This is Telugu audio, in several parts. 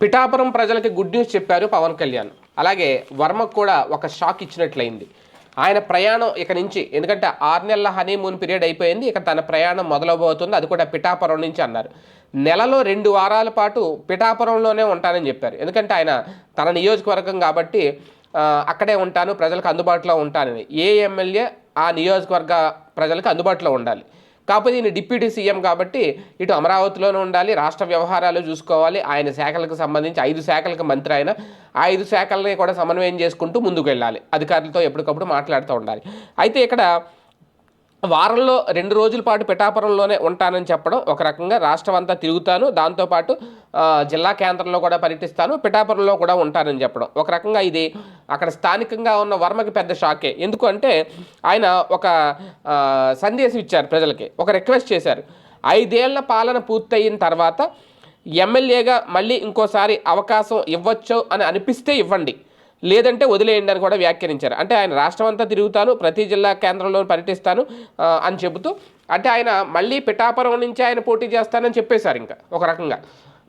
పిఠాపురం ప్రజలకి గుడ్ న్యూస్ చెప్పారు పవన్ కళ్యాణ్. అలాగే వర్మకు కూడా ఒక షాక్ ఇచ్చినట్లయింది. ఆయన ప్రయాణం ఇక నుంచి ఎందుకంటే ఆరు నెలల హనీమూన్ పీరియడ్ అయిపోయింది ఇక తన ప్రయాణం మొదలవబోతుంది అది కూడా పిఠాపురం నుంచి అన్నారు. నెలలో రెండు వారాల పాటు పిఠాపురంలోనే ఉంటానని చెప్పారు. ఎందుకంటే ఆయన తన నియోజకవర్గం కాబట్టి అక్కడే ఉంటాను ప్రజలకు అందుబాటులో ఉంటానని. ఏ ఎమ్మెల్యే ఆ నియోజకవర్గ ప్రజలకు అందుబాటులో ఉండాలి. కాకపోతే ఈయన డిప్యూటీ సీఎం కాబట్టి ఇటు అమరావతిలోనే ఉండాలి రాష్ట్ర వ్యవహారాలు చూసుకోవాలి. ఆయన శాఖలకు సంబంధించి ఐదు శాఖలకు మంత్రి ఆయన ఆ ఐదు శాఖలని కూడా సమన్వయం చేసుకుంటూ ముందుకు వెళ్ళాలి అధికారులతో ఎప్పటికప్పుడు మాట్లాడుతూ ఉండాలి. అయితే ఇక్కడ వారంలో రెండు రోజుల పాటు పిఠాపురంలోనే ఉంటానని చెప్పడం ఒక రకంగా రాష్ట్రం అంతా తిరుగుతాను. దాంతోపాటు జిల్లా కేంద్రంలో కూడా పర్యటిస్తాను. పిఠాపురంలో కూడా ఉంటానని చెప్పడం. ఒక రకంగా ఇది అక్కడ స్థానికంగా ఉన్న వర్మకి పెద్ద షాకే. ఎందుకు అంటే ఆయన ఒక సందేశం ఇచ్చారు ప్రజలకి. ఒక రిక్వెస్ట్ చేశారు. ఐదేళ్ళ పాలన పూర్తయిన తర్వాత ఎమ్మెల్యేగా మళ్ళీ ఇంకోసారి అవకాశం ఇవ్వచ్చు అని అనిపిస్తే ఇవ్వండి. లేదంటే వదిలేయండి అని కూడా వ్యాఖ్యానించారు. అంటే ఆయన రాష్ట్రం అంతా తిరుగుతాను ప్రతి జిల్లా కేంద్రంలో పర్యటిస్తాను అని చెబుతూ అంటే ఆయన మళ్ళీ పిఠాపురం నుంచి ఆయన పోటీ చేస్తానని చెప్పేశారు ఇంకా ఒక రకంగా.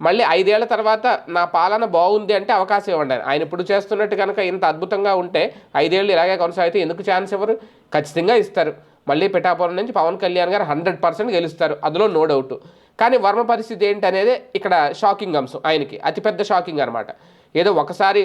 మళ్ళీ ఐదేళ్ళ తర్వాత నా పాలన బాగుంది అంటే అవకాశం ఇవ్వండి ఆయన. ఇప్పుడు చేస్తున్నట్టు కనుక ఇంత అద్భుతంగా ఉంటే ఐదేళ్ళు ఇలాగే కొనసాగితే ఎందుకు ఛాన్స్ ఇవ్వరు? ఖచ్చితంగా ఇస్తారు. మళ్ళీ పిఠాపురం నుంచి పవన్ కళ్యాణ్ గారు హండ్రెడ్ పర్సెంట్ గెలుస్తారు. అందులో నో డౌట్. కానీ వర్మ పరిస్థితి ఏంటి అనేది ఇక్కడ షాకింగ్ అంశం ఆయనకి. అతిపెద్ద షాకింగ్ అనమాట ఏదో ఒకసారి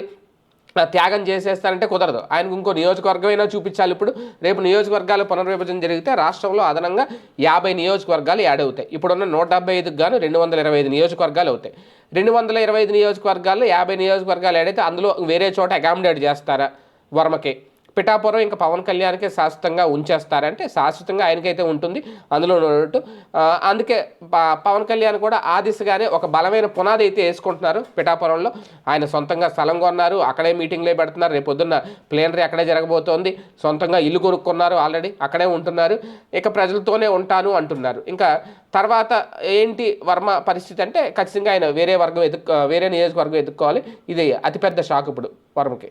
త్యాగం చేసేస్తారంటే కుదరదు. ఆయనకు ఇంకో నియోజకవర్గమైనా చూపించాలి ఇప్పుడు. రేపు నియోజకవర్గాలు పునర్విభజన జరిగితే రాష్ట్రంలో అదనంగా యాభై నియోజకవర్గాలు యాడ్ అవుతాయి. ఇప్పుడున్న నూట డెబ్బై ఐదుకు గాను రెండు వందల ఇరవై ఐదు నియోజకవర్గాలు అవుతాయి. రెండు వందల ఇరవై ఐదు నియోజకవర్గాల్లో యాభై నియోజకవర్గాలు యాడ్ అయితే అందులో వేరే చోట అకామిడేట్ చేస్తారా? వర్మకి. పిఠాపురం ఇంకా పవన్ కళ్యాణ్కే శాశ్వతంగా ఉంచేస్తారంటే శాశ్వతంగా ఆయనకైతే ఉంటుంది అందులో ఉన్నట్టు. అందుకే పవన్ కళ్యాణ్ కూడా ఆ దిశగానే ఒక బలమైన పునాది అయితే వేసుకుంటున్నారు పిఠాపురంలో. ఆయన సొంతంగా స్థలం కొన్నారు అక్కడే మీటింగ్లే పెడుతున్నారు. రేపు పొద్దున్న ప్లేనరీ అక్కడే జరగబోతోంది. సొంతంగా ఇల్లు కొనుక్కున్నారు ఆల్రెడీ అక్కడే ఉంటున్నారు. ఇక ప్రజలతోనే ఉంటాను అంటున్నారు. ఇంకా తర్వాత ఏంటి వర్మ పరిస్థితి అంటే ఖచ్చితంగా ఆయన వేరే వర్గం ఎదుక్ వేరే నియోజకవర్గం ఎదుర్కోవాలి. ఇది అతిపెద్ద షాక్ ఇప్పుడు వర్మకి.